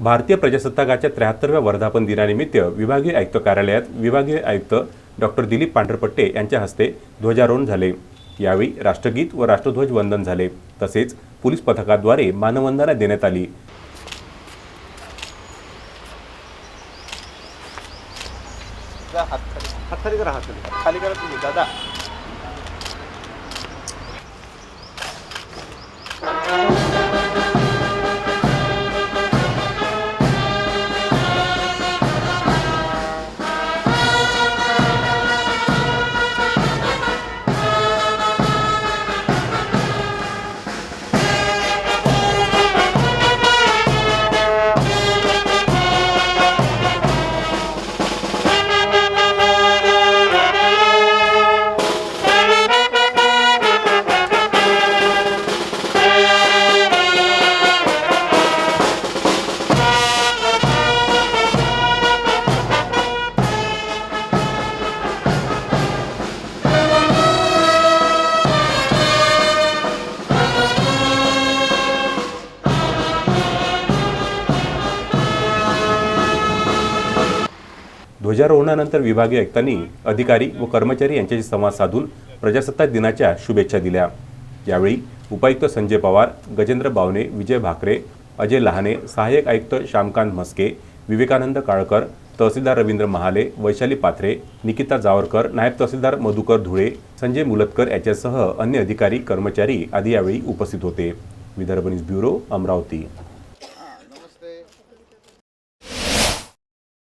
भारतीय प्रजासत्ताकाच्या त्र्याहत्तरव्या वर्धापन दिनानिमित्त विभागीय आयुक्त कार्यालयात विभागीय आयुक्त डॉक्टर दिलीप पांढरपट्टे यांच्या हस्ते ध्वजारोहण झाले. यावेळी राष्ट्रगीत व राष्ट्रध्वज वंदन झाले. तसेच पोलीस पथकाद्वारे मानवंदना देण्यात आली. खाली करा तुम्ही. दादा ध्वजारोहणानंतर विभागीय आयुक्तांनी अधिकारी व कर्मचारी यांच्याशी संवाद साधून प्रजासत्ताक दिनाच्या शुभेच्छा दिल्या. यावेळी उपायुक्त संजय पवार गजेंद्र बावने विजय भाकरे अजय लहाने सहाय्यक आयुक्त श्यामकांत म्हस्के विवेकानंद काळकर तहसीलदार रवींद्र महाले वैशाली पाथरे निकिता जावरकर नायब तहसीलदार मधुकर धुळे संजय मुलतकर याच्यासह अन्य अधिकारी कर्मचारी आदी यावेळी उपस्थित होते. Vidarbha news bureau Amravati.